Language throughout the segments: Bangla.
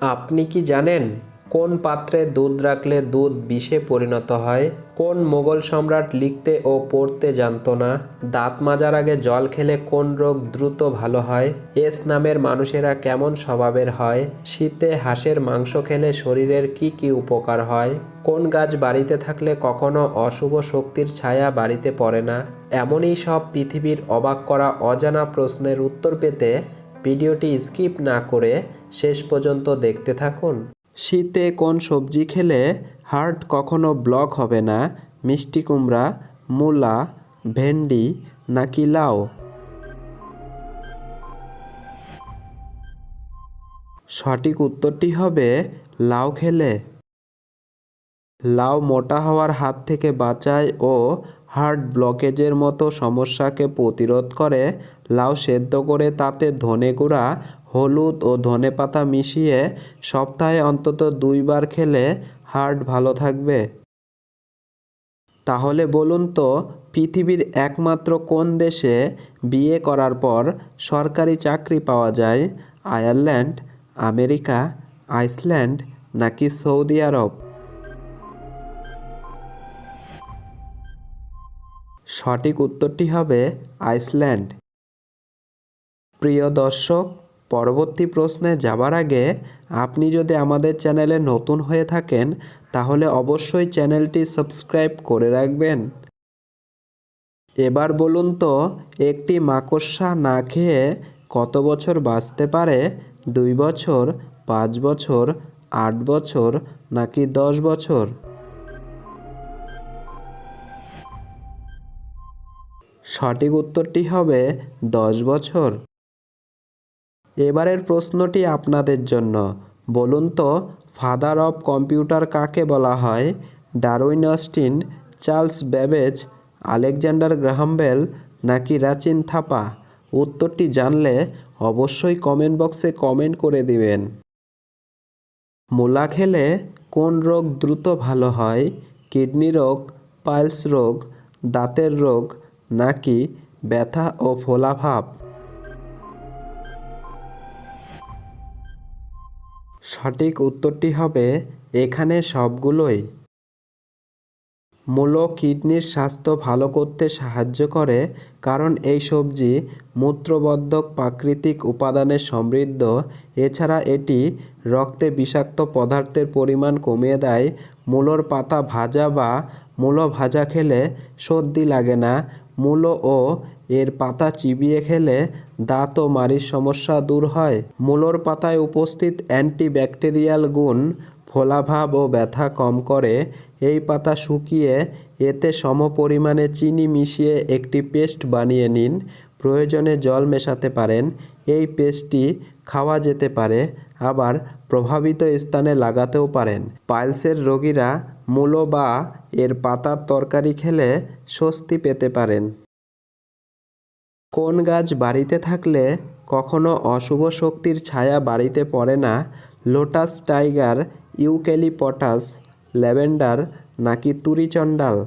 আপনি কি জানেন কোন পাত্রে দুধ রাখলে দুধ বিষে পরিণত হয়? কোন মোগল সম্রাট লিখতে ও পড়তে জানতো না? দাঁত মাজার আগে জল খেলে কোন রোগ দ্রুত ভালো হয়? এস নামের মানুষেরা কেমন স্বভাবের হয়? শীতে হাঁসের মাংস খেলে শরীরের কি কি উপকার হয়? কোন গাছ বাড়িতে থাকলে কখনো অশুভ শক্তির ছায়া বাড়িতে পড়ে না? এমনই সব পৃথিবীর অবাক করা অজানা প্রশ্নের উত্তর পেতে ভিডিওটি স্কিপ না করে শেষ পর্যন্ত দেখতে থাকুন। শীতে কোন সবজি খেলে হার্ট কখনো ব্লক হবে না? মিষ্টি কুমড়া, মূলা, ভেন্ডি নাকি লাউ? সঠিক উত্তরটি হবে লাউ খেলে। লাউ মোটা হওয়ার হাত থেকে বাঁচায় ও হার্ট ব্লকেজের মতো সমস্যাকে প্রতিরোধ করে, লাউ সেদ্ধ করে তাতে ধনে গুঁড়া, হলুদ ও ধনে পাতা মিশিয়ে সপ্তাহে অন্তত দুইবার খেলে হার্ট ভালো থাকবে। তাহলে বলুন তো, পৃথিবীর একমাত্র কোন দেশে বিয়ে করার পর সরকারি চাকরি পাওয়া যায়? আয়ারল্যান্ড, আমেরিকা, আইসল্যান্ড নাকি সৌদি আরব? সঠিক উত্তরটি হবে আইসল্যান্ড। প্রিয় দর্শক, পরবর্তী প্রশ্নে যাবার আগে আপনি যদি আমাদের চ্যানেলে নতুন হয়ে থাকেন, তাহলে অবশ্যই চ্যানেলটি সাবস্ক্রাইব করে রাখবেন। এবার বলুন তো, একটি মাকড়সা না খেয়ে কত বছর বাঁচতে পারে? দুই বছর, পাঁচ বছর, আট বছর, নাকি দশ বছর? সঠিক উত্তরটি হবে দশ বছর। এবারের প্রশ্নটি আপনাদের জন্য। বলুন তো ফাদার অফ কম্পিউটার কাকে বলা হয়? Darwin Austin, Charles Babbage Alexander Graham Bell নাকি রাচিন থাপা? উত্তরটি জানলে অবশ্যই কমেন্ট বক্সে কমেন্ট করে দিবেন। মূলা খেলে কোন রোগ দ্রুত ভালো হয়? কিডনি রোগ, পাইলস রোগ, দাঁতের রোগ নাকি ব্যথা ও ফোলাভাব সঠিক উত্তরটি হবে এখানে সবগুলোই। মূলো কিডনির স্বাস্থ্য ভালো করতে সাহায্য করে কারণ এই সবজি মূত্রবর্ধক প্রাকৃতিক উপাদানে সমৃদ্ধ। এছাড়া এটি রক্তে বিষাক্ত পদার্থের পরিমাণ কমিয়ে দেয়। মূলোর পাতা ভাজা বা মূলো ভাজা খেলে সর্দি লাগে না মূলো ও এর পাতা চিবিয়ে খেলে দাঁত ও মাড়ির সমস্যা দূর হয়। মূলোর পাতায় উপস্থিত অ্যান্টিব্যাকটেরিয়াল গুণ, ফোলাভাব ও ব্যথা কম করে। এই পাতা শুকিয়ে এতে সমপরিমাণে চিনি মিশিয়ে একটি পেস্ট বানিয়ে নিন। প্রয়োজনে জল মেশাতে পারেন। এই পেস্টটি খাওয়া যেতে পারে। আবার প্রভাবিত স্থানে লাগাতেও পারেন। পাইলসের রোগীরা মূলো বা এর পাতার তরকারি খেলে স্বস্তি পেতে পারেন। কোন গাছ বাড়িতে থাকলে কখনো অশুভ শক্তির ছায়া বাড়িতে পড়ে না? লোটাস টাইগার, ইউক্যালিপটাস, ল্যাভেন্ডার নাকি তুরিচণ্ডাল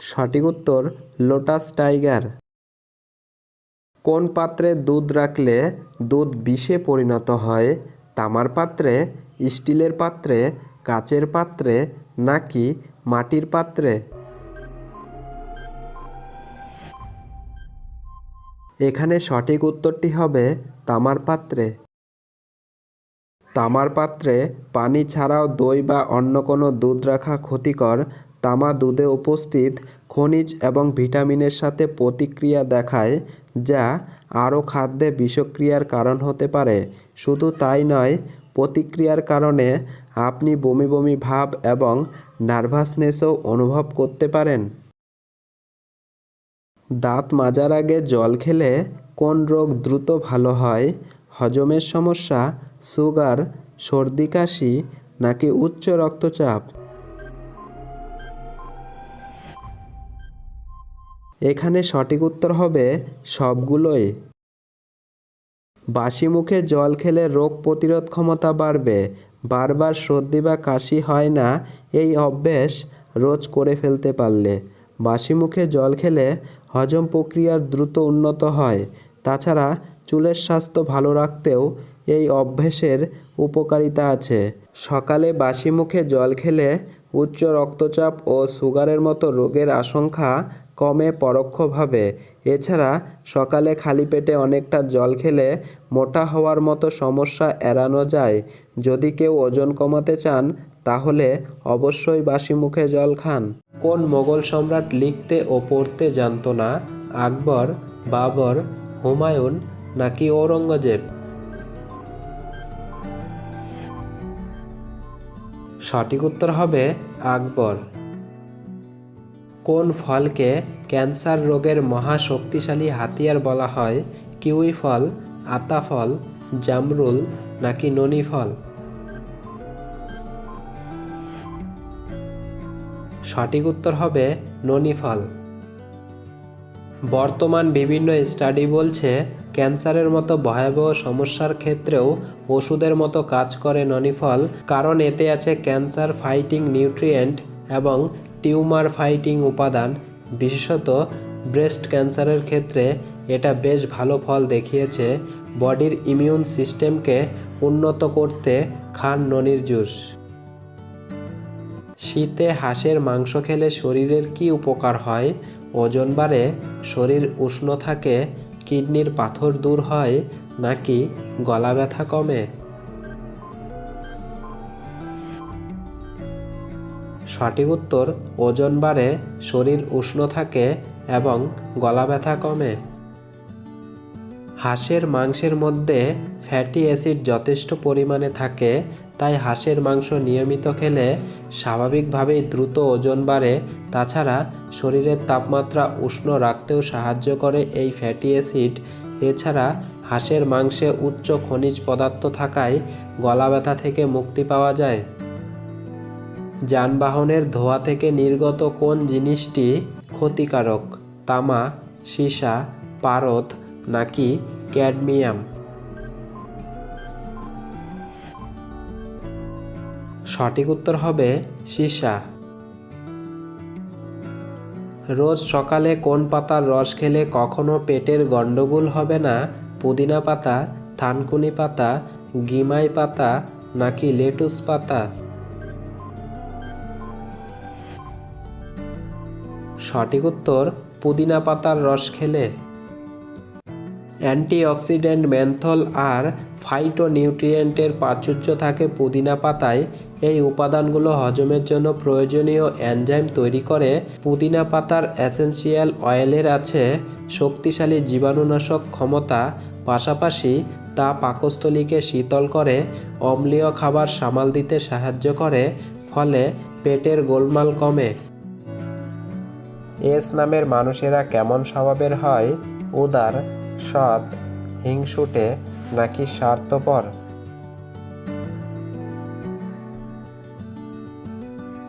সঠিক উত্তর, লোটাস টাইগার। কোন পাত্রে দুধ রাখলে দুধ বিষে পরিণত হয়? তামার পাত্রে, স্টিলের পাত্রে, কাচের পাত্রে নাকি মাটির পাত্রে? এখানে সঠিক উত্তরটি হবে তামার পাত্রে। তামার পাত্রে পানি ছাড়াও দই বা অন্য কোনো দুধ রাখা ক্ষতিকর। তামা দুধে উপস্থিত খনিজ এবং ভিটামিনের সাথে প্রতিক্রিয়া দেখায় যা আরও খাদ্যে বিষক্রিয়ার কারণ হতে পারে। শুধু তাই নয়, প্রতিক্রিয়ার কারণে আপনি বমি বমি ভাব এবং নার্ভাসনেসও অনুভব করতে পারেন। দাঁত মাজার আগে জল খেলে কোন রোগ দ্রুত ভালো হয়? হজমের সমস্যা, সুগার, সর্দি, কাশি নাকি উচ্চ রক্তচাপ? এখানে সঠিক উত্তর হবে সবগুলোই। বাসি মুখে জল খেলে রোগ প্রতিরোধ ক্ষমতা বাড়বে। বারবার সর্দি বা কাশি হয় না, এই অভ্যেস রোজ করে ফেলতে পারলে। বাসি মুখে জল খেলে হজম প্রক্রিয়ার দ্রুত উন্নত হয়। তাছাড়া চুলের স্বাস্থ্য ভালো রাখতেও এই অভ্যেসের উপকারিতা আছে। সকালে বাসি মুখে জল খেলে উচ্চ রক্তচাপ ও সুগারের মতো রোগের আশঙ্কা কমে পরোক্ষভাবে। এছাড়া সকালে খালি পেটে অনেকটা জল খেলে মোটা হওয়ার মতো সমস্যা এড়ানো যায়। যদি কেউ ওজন কমাতে চান, তাহলে অবশ্যই বাসি মুখে জল খান। কোন মোগল সম্রাট লিখতে ও পড়তে জানতো না? আকবর, বাবর, হুমায়ুন নাকি ঔরঙ্গজেব? সঠিক উত্তর হবে আকবর। কোন ফলকে ক্যান্সার রোগের মহা শক্তিশালী হাতিয়ার বলা হয়? কিউই ফল, আতা ফল, জামরুল নাকি ননি ফল? সঠিক উত্তর হবে ননি ফল। বর্তমান বিভিন্ন স্টাডি বলছে ক্যান্সারের মতো ভয়াবহ সমস্যার ক্ষেত্রেও ওষুধের মতো কাজ করে ননিফল, কারণ এতে আছে ক্যান্সার ফাইটিং নিউট্রিয়েন্ট এবং টিউমার ফাইটিং উপাদান। বিশেষত ব্রেস্ট ক্যান্সারের ক্ষেত্রে এটা বেশ ভালো ফল দেখিয়েছে, বডির ইমিউন সিস্টেমকে উন্নত করতে খান ননির জুস। শীতে হাঁসের মাংস খেলে শরীরের কি উপকার হয়? ওজন বাড়ে, শরীর উষ্ণ থাকে কিডনির পাথর দূর হয় নাকি গলা ব্যথা কমে? সঠিক উত্তর, ওজন বাড়ে, শরীর উষ্ণ থাকে এবং গলা ব্যথা কমে। হাঁসের মাংসের মধ্যে ফ্যাটি অ্যাসিড যথেষ্ট পরিমাণে থাকে তাই হাঁসের মাংস নিয়মিত খেলে স্বাভাবিকভাবেই দ্রুত ওজন বাড়ে। তাছাড়া শরীরের তাপমাত্রা উষ্ণ রাখতেও সাহায্য করে এই ফ্যাটি অ্যাসিড। এছাড়া হাঁসের মাংসে উচ্চ খনিজ পদার্থ থাকায় গলা ব্যথা থেকে মুক্তি পাওয়া যায়। যানবাহনের ধোঁয়া থেকে নির্গত কোন জিনিসটি ক্ষতিকারক? তামা, সীসা, পারদ নাকি ক্যাডমিয়াম? সঠিক উত্তর হবে সীসা। রোজ সকালে কোন পাতার রস খেলে কখনো পেটের গন্ডগোল হবে না? পুদিনা পাতা, থানকুনি পাতা, গিমাই পাতা নাকি লেটুস পাতা? সঠিক উত্তর, পুদিনা পাতার রস খেলে। অ্যান্টিঅক্সিডেন্ট, মেন্থল আর ফাইটোনিউট্রিয়েন্টের প্রাচুর্য থাকে পুদিনা পাতায়। এই উপাদানগুলো হজমের জন্য প্রয়োজনীয় এনজাইম তৈরি করে। পুদিনা পাতার এসেন্সিয়াল অয়েলের আছে শক্তিশালী জীবাণুনাশক ক্ষমতা। পাশাপাশি তা পাকস্থলীকে শীতল করে, অম্লীয় খাবার সামাল দিতে সাহায্য করে, ফলে পেটের গোলমাল কমে। এস নামের মানুষেরা কেমন স্বভাবের হয়? উদার, সৎ, হিংসুটে নাকি স্বার্থপর?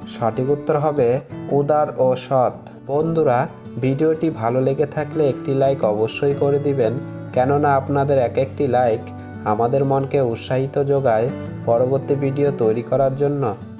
সঠিক উত্তর হবে উদার ও সৎ। বন্ধুরা, ভিডিওটি ভালো লেগে থাকলে একটি লাইক অবশ্যই করে দিবেন, কেননা আপনাদের এক একটি লাইক আমাদের মনকে উৎসাহিত যোগায় পরবর্তী ভিডিও তৈরি করার জন্য।